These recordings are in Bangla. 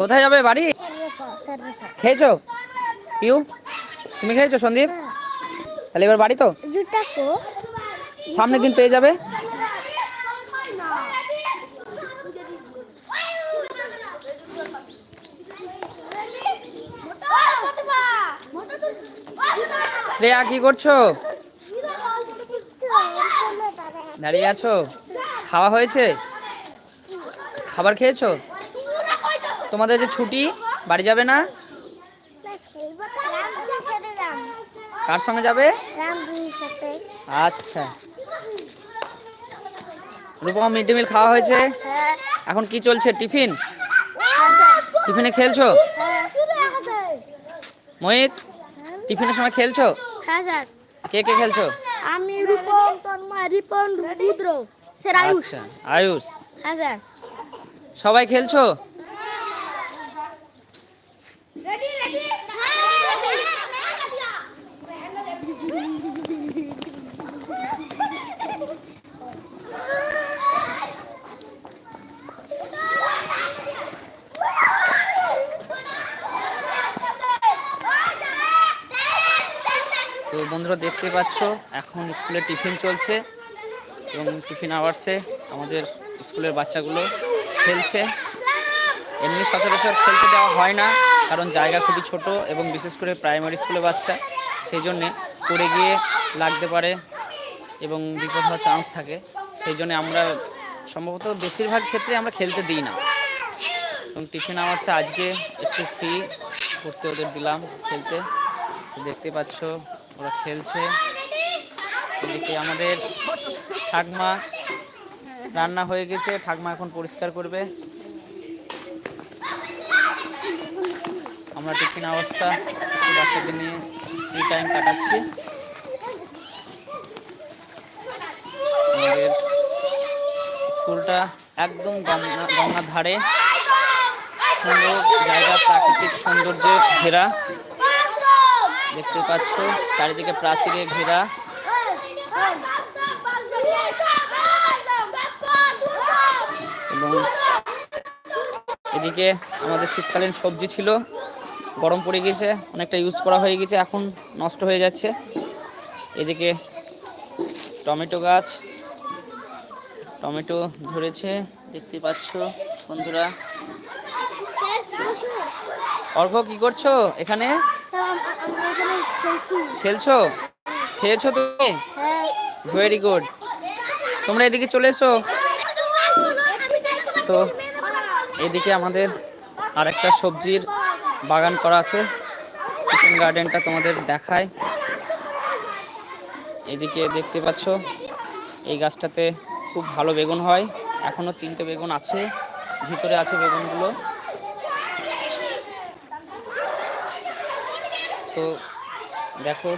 কোথায় যাবে বাড়ি? খেয়েছো? পিউ তুমি খেয়েছো সন্দীপ? তাহলে এবার বাড়ি তো? সামনের দিন পেয়ে যাবে? শ্রেয়া কি করছ? দাঁড়িয়ে আছো? খাওয়া হয়েছে? খাবার খেয়েছো? তোমাদের যে ছুটি বাড়ি যাবে না? কার সঙ্গে যাবে? আচ্ছা। রূপমা মিড ডে মিল খাওয়া হয়েছে? হ্যাঁ এখন কি চলছে টিফিন? টিফিনে খেলছো? মোহিত টিফিনের সময় খেলছো? হ্যাঁ কে কে খেলছো? আমি রূপম তন্ময় রিপন রুদ্র স্যার আয়ুষ। আচ্ছা আয়ুষ। হ্যাঁ স্যার সবাই খেলছো? তো বন্ধুরা দেখতে পাচ্ছ, এখন স্কুলে টিফিন চলছে এবং টিফিন আওয়ার্সে আমাদের স্কুলের বাচ্চাগুলো খেলছে। এমনি সচরাচর খেলতে দেওয়া হয় না, কারণ জায়গা খুবই ছোট এবং বিশেষ করে প্রাইমারি স্কুলের বাচ্চা, সেই জন্যে পড়ে গিয়ে লাগতে পারে এবং বিপদ হওয়ার চান্স থাকে। সেই জন্য আমরা সম্ভবত বেশিরভাগ ক্ষেত্রে আমরা খেলতে দিই না। এবং টিফিন আওয়ার্সে আজকে একটু ফ্রি করতে ওদের দিলাম খেলতে। দেখতে পাচ্ছ ওরা খেলছে। এদিকে আমাদের ঠাকমা রান্না হয়ে গেছে। ঠাকমা এখন পরিষ্কার করবে। আমরা টিফিন অবস্থা বাচ্চাদের নিয়ে ফ্রি টাইম কাটাচ্ছি। আমাদের স্কুলটা একদম গঙ্গা, গঙ্গার ধারে। সুন্দর জায়গা, প্রাকৃতিক সৌন্দর্যে ঘেরা। দেখতে পাচ্ছ, চারিদিকে প্রাচীরে ঘেরা। এবং এদিকে আমাদের শীতকালীন সবজি ছিল, গরম পড়ে গেছে অনেকটা ইউজ করা হয়ে গেছে এখন নষ্ট হয়ে যাচ্ছে। এদিকে টমেটো গাছ, টমেটো ধরেছে, দেখতে পাচ্ছ বন্ধুরা। অর্ঘ, কি করছ এখানে? এখানে খেলছি। খেয়েছো তুমি? হ্যাঁ ভেরি গুড তোমরা এদিকে চলে এসো। তো এদিকে আমাদের আর একটা সবজির বাগান করা আছে। কিচেন গার্ডেনটা তোমাদের দেখায়। এদিকে দেখতে পাচ্ছ এই গাছটাতে খুব ভালো বেগুন হয়। এখনও তিনটে বেগুন আছে ভিতরে আছে বেগুনগুলো। তো দেখো,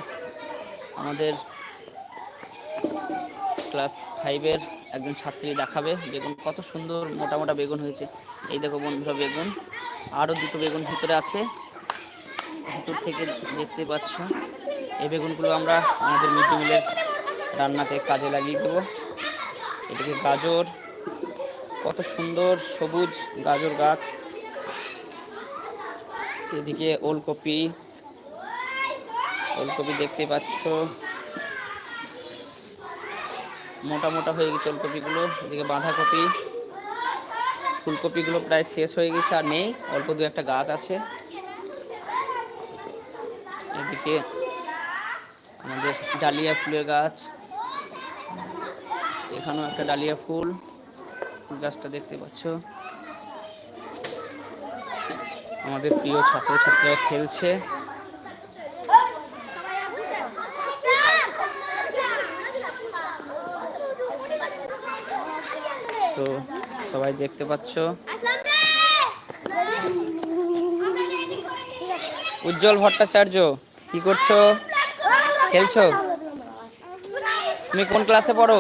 আমাদের ক্লাস ফাইভের একজন ছাত্রী দেখাবে বেগুন। কত সুন্দর মোটা মোটা বেগুন হয়েছে। এই দেখো বন্ধুরা বেগুন। আরও দুটো বেগুন ভিতরে আছে। ভিতর থেকে দেখতে পাচ্ছ। এই বেগুনগুলো আমরা আমাদের মিড ডে মিলের রান্নাতে কাজে লাগিয়ে দেবো। এদিকে গাজর। কত সুন্দর সবুজ গাজর গাছ। এদিকে ওলকপি। ওলকপি দেখতে পাচ্ছ। মোটা মোটা হয়ে গেছে ওলকপিগুলো, এদিকে বাঁধাকপি। ফুলকপিগুলো প্রায় শেষ হয়ে গেছে আর নেই, অল্প দু একটা গাছ আছে। এদিকে আমাদের ডালিয়া ফুলের গাছ। এখানেও একটা ডালিয়া ফুল ফুল গাছটা দেখতে পাচ্ছ। আমাদের প্রিয় ছাত্রছাত্রীরা খেলছে। তো সবাই দেখতে পাচ্ছ। উজ্জ্বল ভট্টাচার্য কি করছ? খেলছো? তুমি কোন ক্লাসে পড়ো?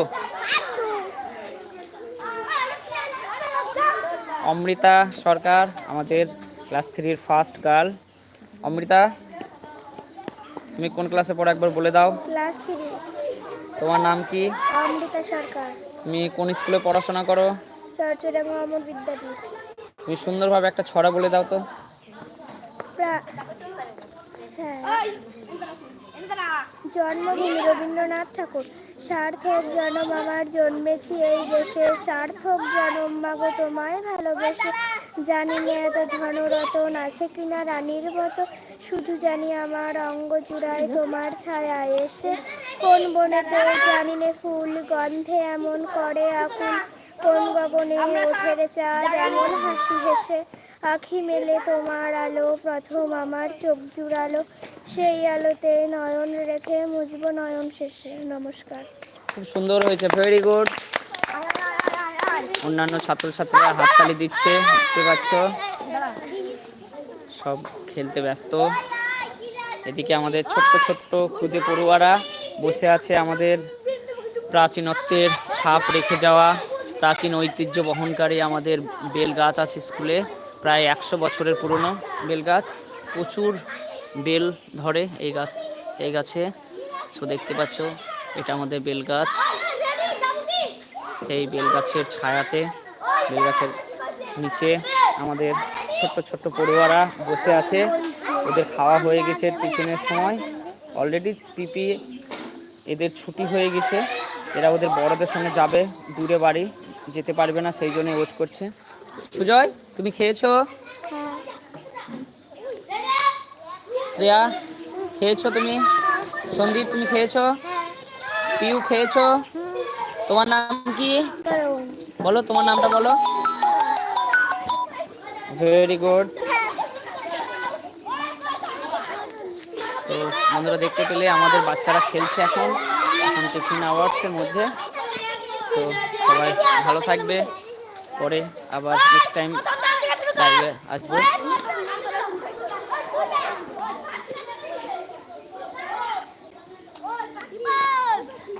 অমৃতা সরকার আমাদের ক্লাস থ্রির ফার্স্ট গার্ল অমৃতা তুমি কোন ক্লাসে পড়ো একবার বলে দাও। ক্লাস তোমার নাম কি? অমৃতা সরকার। তুমি কোন স্কুলে পড়াশোনা করো? তুমি সুন্দরভাবে একটা ছড়া বলে দাও তো। জন্মভূমি রবীন্দ্রনাথ ঠাকুর। সার্থক জনম আমার জন্মেছি এই দেশে। সার্থক জনম মাগো তোমায় ভালোবেসে। জানি না এত ধনরতন আছে কিনা রানীর মতো। শুধু জানি আমার অঙ্গ জুড়ায় তোমার ছায়া এসে কোন বনেতে জানি নে ফুল গন্ধে এমন করে আকুল, কোন গগনে ওঠের চাঁদ এমন হাসি হেসে আখি মেলে তোমার আলো, প্রথম আমার চোখ জুড়ালো, সেই আলোতে নয়ন রেখে মুজব নয়ন শেষে। নমস্কার। খুব সুন্দর হয়েছে ভেরি গুড অন্যান্য ছাত্রছাত্রীরা হাততালি দিচ্ছে, দেখতে পাচ্ছ। সব খেলতে ব্যস্ত। এদিকে আমাদের ছোট্ট ছোট্ট ক্ষুদে পড়ুয়ারা বসে আছে আমাদের প্রাচীনত্বের ছাপ রেখে যাওয়া। প্রাচীন ঐতিহ্য বহনকারী আমাদের বেল গাছ আছে স্কুলে। প্রায় একশো বছরের পুরনো বেল গাছ প্রচুর বেল ধরে এই গাছ, এই গাছে। সো দেখতে পাচ্ছ, এটা আমাদের বেল গাছ সেই বেল গাছের ছায়াতে বেল গাছের নিচে আমাদের ছোট্ট ছোট্ট পড়ুয়ারা বসে আছে। ওদের খাওয়া হয়ে গেছে টিফিনের সময়। অলরেডি পিপি এদের ছুটি হয়ে গেছে। এরা ওদের বড়দের সঙ্গে যাবে দূরে বাড়ি। যেতে পারবে না সেই জন্য ওয়েট করছে। সুজয় তুমি খেয়েছো? শ্রেয়া খেয়েছো তুমি? সন্দীপ তুমি খেয়েছো? পিউ খেয়েছো? তোমার নাম কি? বলো তোমার নামটা বলো। ভেরি গুড তো বন্ধুরা দেখতে পেলে আমাদের বাচ্চারা খেলছে এখন এখন টিফিন আওয়ার্সের মধ্যে। তো সবাই ভালো থাকবে, পরে আবার নেক্সট টাইম লাইভে আসব।